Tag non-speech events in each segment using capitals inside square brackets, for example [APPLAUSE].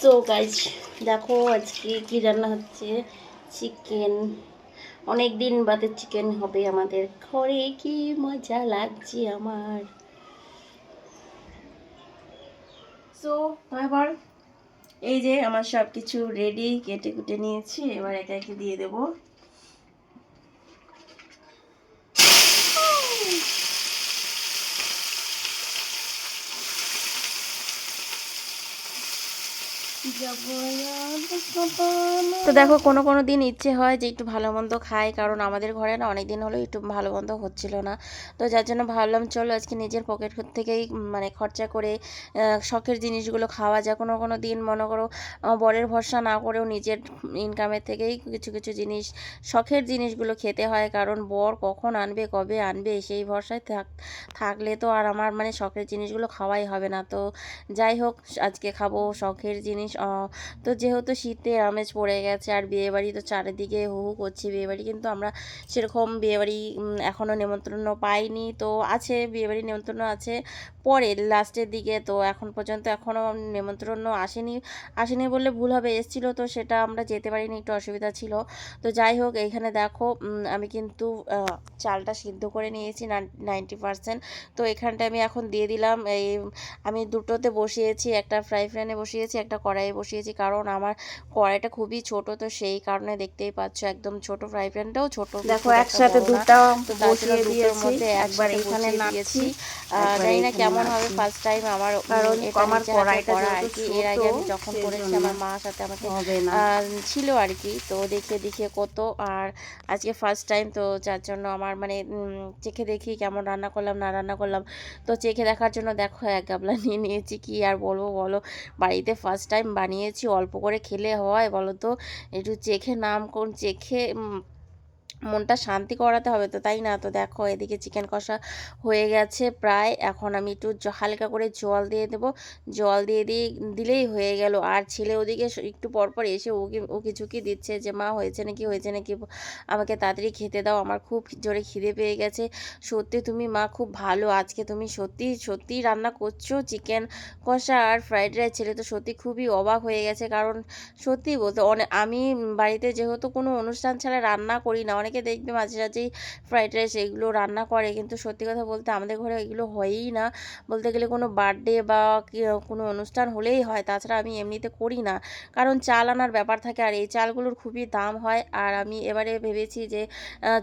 So guys দেখো আজকে কি রান্না হচ্ছে? চিকেন অনেক দিন বাদে চিকেন হবে আমাদের। ঘরে কি মজা লাগছে আমার? সো এবার এই যে আমার সব কিছু রেডি কেটে কুটে নিয়েছি, এবার একে একে দিয়ে দেবো। তো দেখো, কোনো কোনো দিন ইচ্ছে হয় যে একটু ভালো মন্দ খাই, কারণ আমাদের ঘরে না অনেক দিন হলো একটু ভালো মন্দ হচ্ছিল না। তো যার জন্য ভাবলাম, চলো আজকে নিজের পকেট থেকেই মানে খরচা করে শখের জিনিসগুলো খাওয়া যায় কোনো কোনো দিন মনে করো বরের ভরসা না করেও নিজের ইনকামের থেকেই কিছু কিছু জিনিস, শখের জিনিসগুলো খেতে হয়। কারণ বর কখন আনবে, কবে আনবে, সেই ভরসায় থাক, থাকলে তো আর আমার মানে শখের জিনিসগুলো খাওয়াই হবে না। তো যাই হোক, আজকে খাব শখের জিনিস তো যেহেতু শীতে আমেজ পড়ে গেছে আর বিয়েবাড়ি তো চারিদিকে হু হু করছে, বিয়েবাড়ি কিন্তু আমরা সেরকম বিয়েবাড়ি এখনও নেমন্ত্রণ পাইনি। তো আছে বিয়েবাড়ি নেমন্ত্রণ আছে পরে, লাস্টের দিকে, তো এখন পর্যন্ত এখনও নেমন্ত্রণ আসেনি। আসেনি বললে ভুল হবে, এসেছিল তো সেটা আমরা যেতে পারিনি, একটু অসুবিধা ছিল। তো যাই হোক, এইখানে দেখো আমি কিন্তু চালটা সিদ্ধ করে নিয়েছি নাইনটি পারসেন্ট। তো এখানটা আমি এখন দিয়ে দিলাম, এই, আমি দুটোতে বসিয়েছি, একটা ফ্রাই প্যানে বসিয়েছি, একটা কড়াইয়ে বসিয়েছি। কারণ আমার কড়াইটা খুবই ছোট তো সেই কারণে দেখতেই পাচ্ছ একদম ছোট ফ্রাই প্যানটাও ছোট দেখো একসাথে। দুটা তো বসিয়ে দিয়েছি। একবার এখানে দিয়েছি। জানি না কেমন হবে ফার্স্ট টাইম আমার কারণ আমার কড়াইটা কি এর আগে আমি যখন করেছি আমার মার সাথে আমাকে ছিল আর কি তো দেখে দেখে কত আর আজকে ফার্স্ট টাইম তো যার জন্য আমার মানে চেখে দেখি কেমন রান্না করলাম না রান্না করলাম। তো চেখে দেখার জন্য দেখো এক গাবলা নিয়ে নিয়েছি। কি আর বলব বলো? বাড়িতে ফার্স্ট টাইম বানিয়েছি অল্প করে খেলে হয় বলো তো? একটু চেখে নাম কোন চেখে মনটা শান্তি করাতে হবে তো, তাই না? তো দেখো এদিকে চিকেন কষা হয়ে গেছে প্রায়। এখন আমি একটু হালকা করে জল দিয়ে দেব। জল দিয়ে দিয়ে দিলেই হয়ে গেল। আর ছেলে ওদিকে একটু পরপর এসে উকি উকি ঝুঁকি দিচ্ছে যে, মা, হয়েছে নাকি? হয়েছে নাকি? আমাকে তাড়াতাড়ি খেতে দাও। আমার খুব জোরে খিদে পেয়ে গেছে। সত্যি তুমি, মা, খুব ভালো। আজকে তুমি সত্যি সত্যি রান্না করছ চিকেন কষা আর ফ্রাইড রাইস। ছেলে তো সত্যি খুবই অবাক হয়ে গেছে। কারণ সত্যি বলতে অনেক আমি বাড়িতে যেহেতু কোনো অনুষ্ঠান ছাড়া রান্না করি না, অনেকে দেখবে মাঝে মাঝেই ফ্রাইড রাইস এগুলো রান্না করে। কিন্তু সত্যি কথা বলতে আমাদের ঘরে এগুলো হয়ই না। বলতে গেলে কোনো বার্থডে বা কোনো অনুষ্ঠান হলেই হয়। তাছাড়া আমি এমনিতে করি না। কারণ চাল আনার ব্যাপার থাকে আর এই চালগুলোর খুবই দাম হয়। আর আমি এবারে ভেবেছি যে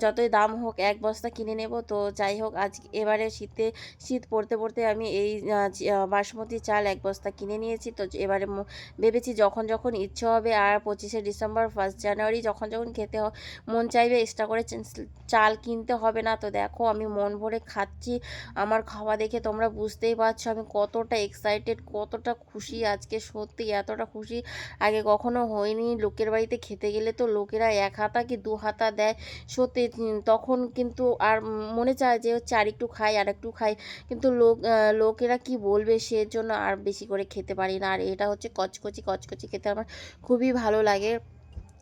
যতই দাম হোক এক বস্তা কিনে নেব। তো যাই হোক, আজ এবারে শীতে, শীত পড়তে পড়তে আমি এই বাসমতি চাল এক বস্তা কিনে নিয়েছি। তো এবারে ভেবেছি যখন যখন ইচ্ছে হবে আর পঁচিশে ডিসেম্বর ফার্স্ট জানুয়ারি যখন যখন খেতে মন চাইবে এক্সট্রা করে চাল কিনতে হবে না। তো দেখো, আমি মন ভরে খাচ্ছি। আমার খাওয়া দেখে তোমরা বুঝতেই পারছ, আমি কতটা এক্সাইটেড কতটা খুশি আজকে, সত্যি এতটা খুশি। আগে কখনো হয়নি, লোকের বাড়িতে খেতে গেলে তো লোকেরা এক হাতা কি দু হাতা দেয়। সত্যি তখন কিন্তু আর মনে চায় যে হচ্ছে আর একটু খাই, আর একটু খাই। কিন্তু লোক লোকেরা কি বলবে সেজন্য আর বেশি করে খেতে পারি না। আর এটা হচ্ছে কচকচি কচকচি খেতে আমার খুবই ভালো লাগে।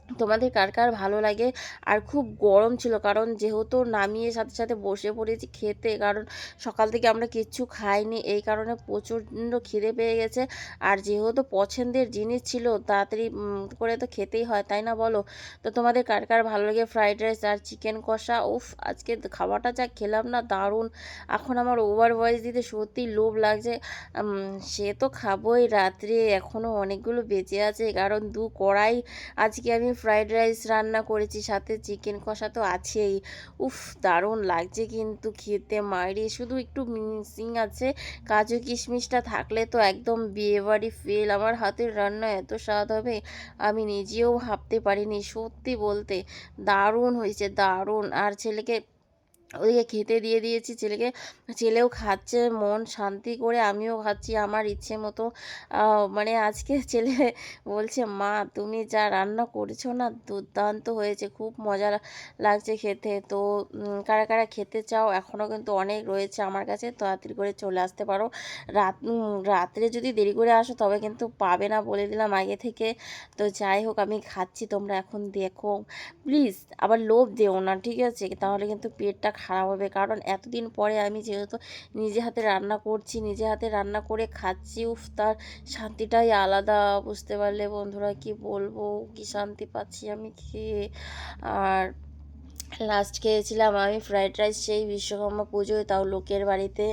তোমাদের কার কার ভালো লাগে? আর খুব গরম ছিল, কারণ যেহেতু নামিয়ে সাথে সাথে বসে পড়েছি খেতে, কারণ সকাল থেকে আমরা কিচ্ছু খাইনি, এই কারণে প্রচণ্ড খিদে পেয়ে গেছে। আর যেহেতু পছন্দের জিনিস ছিল, তাড়াতাড়ি করে তো খেতেই হয়, তাই না বলো? তো তোমাদের কার কার ভালো লাগে? ফ্রাইড রাইস আর চিকেন কষা? উফ, আজকে খাবারটা যা খেলাম না, দারুণ। এখন আমার ওভার ভয়েস দিতে সত্যি লোভ লাগছে। সে তো খাবোই, রাত্রে এখনও অনেকগুলো বেঁচে আছে, কারণ দু কড়াই আজকে আমি ফ্রাইড রাইস রান্না করেছি, সাথে চিকেন কষা তো আছেই। উফ, দারুণ লাগছে কিন্তু খেতে মাইরি শুধু একটু মিসিং আছে, কাজু কিশমিশটা থাকলে তো একদম বিয়েবাড়ি ফেল আমার হাতের রান্না এত স্বাদ হবে, আমি নিজেও ভাবতে পারিনি সত্যি বলতে। দারুণ হয়েছে, দারুণ। আর ছেলেকে ওদিকে খেতে দিয়ে দিয়েছি ছেলেকে। ছেলেও খাচ্ছে, মন শান্তি করে আমিও খাচ্ছি, আমার ইচ্ছে মতো। মানে আজকে [LAUGHS] ছেলে বলছে, মা, তুমি যা রান্না করেছ না, দুর্দান্ত হয়েছে, খুব মজা লাগছে খেতে। তো কারা কারা খেতে চাও এখনও কিন্তু অনেক রয়েছে আমার কাছে, তাড়াতাড়ি করে চলে আসতে পারো। রাত রাত্রে যদি দেরি করে আসো, তবে কিন্তু পাবে না বলে দিলাম আগে থেকে। তো যাই হোক, আমি খাচ্ছি, তোমরা এখন দেখো। প্লিজ, আবার লোভ দেও না, ঠিক আছে? তাহলে কিন্তু পেটটা খারাপ হবে। কারণ এতদিন পরে আমি যেহেতু নিজে হাতে রান্না করছি, নিজে হাতে রান্না করে খাচ্ছি, উফ, তার শান্তিটাই আলাদা। বুঝতে পারলে বন্ধুরা কি বলব? কি শান্তি পাচ্ছি আমি খেয়ে? আর লাস্ট খেয়েছিলাম আমি ফ্রাইড রাইস সেই বিশ্বকর্মা পুজোয় তাও লোকের বাড়িতে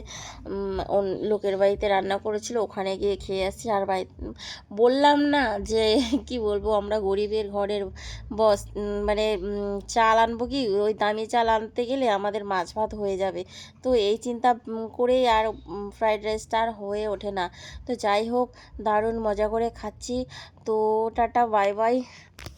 লোকের বাড়িতে রান্না করেছিল, ওখানে গিয়ে খেয়ে আসছি। আর বাড়ি বললাম না যে, [LAUGHS] কি বলব, আমরা গরিবের ঘরের বস মানে চাল আনব কি? ওই দামি চাল আনতে গেলে আমাদের মাছ ভাত হয়ে যাবে। তো এই চিন্তা করেই আর ফ্রাইড রাইসটা আর হয়ে ওঠে না। তো যাই হোক, দারুণ মজা করে খাচ্ছি। তো টাটা বাই বাই